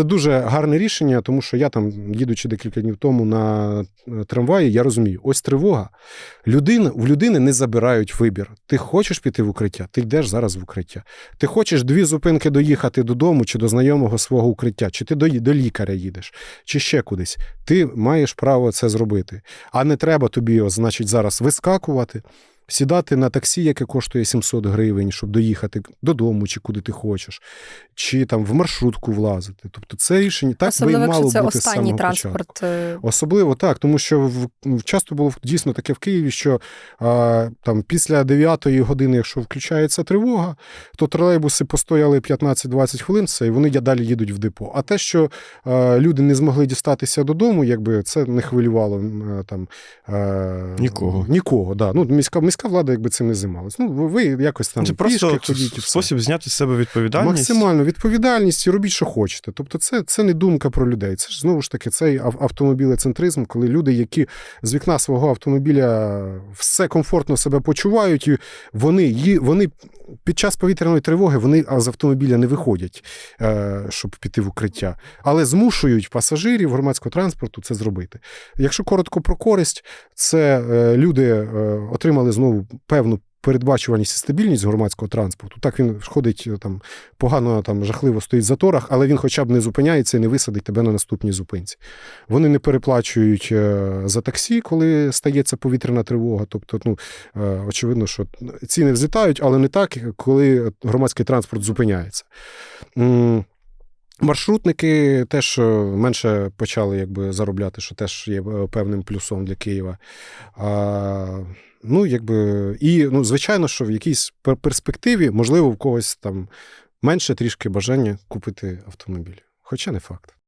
Це дуже гарне рішення, тому що я там, їдучи декілька днів тому на е, трамваї, я розумію, ось тривога. Людина, в людини не забирають вибір. Ти хочеш піти в укриття, ти йдеш зараз в укриття. Ти хочеш дві зупинки доїхати додому чи до знайомого свого укриття, чи ти до, до лікаря їдеш, чи ще кудись. Ти маєш право це зробити. А не треба тобі, значить, зараз вискакувати. Сідати на таксі, яке коштує 700 гривень, щоб доїхати додому, чи куди ти хочеш, чи там в маршрутку влазити. Тобто це рішення так би і Особливо, мало якщо це бути з останній самого транспорт. початку. е, Особливо так, тому що в, часто було дійсно таке в Києві, що а, там після 9-ї години, якщо включається тривога, то тролейбуси постояли 15-20 хвилин, все, і вони далі їдуть в депо. А те, що а, люди не змогли дістатися додому, якби це не хвилювало е, там е, Нікого. Нікого, да. Ну, міська, міська влада якби цим не займалась. Ну, ви, якось там Це пішки просто ходіть. все. спосіб зняти з себе відповідальність. Максимально відповідальність і робіть, що хочете. Тобто, це, це не думка про людей. Це ж знову ж таки цей автомобілецентризм, коли люди, які з вікна свого автомобіля все комфортно себе почувають, і вони, вони під час повітряної тривоги вони з автомобіля не виходять, е, щоб піти в укриття, але змушують пасажирів громадського транспорту це зробити. Якщо коротко про користь, це е, люди е, отримали знову певну. Передбачуваність і стабільність громадського транспорту. Так він ходить е, там погано, там жахливо стоїть в заторах, але він хоча б не зупиняється і не висадить тебе на наступній зупинці. Вони не переплачують е, за таксі, коли стається повітряна тривога. Тобто, ну е, очевидно, що ціни взлітають, але не так, коли громадський транспорт зупиняється. Маршрутники теж е, менше почали якби заробляти, що теж є е, певним плюсом для Києва. А, ну, якби, і, ну, звичайно, що в якійсь перспективі, можливо, в когось там менше трішки бажання купити автомобіль. Хоча не факт.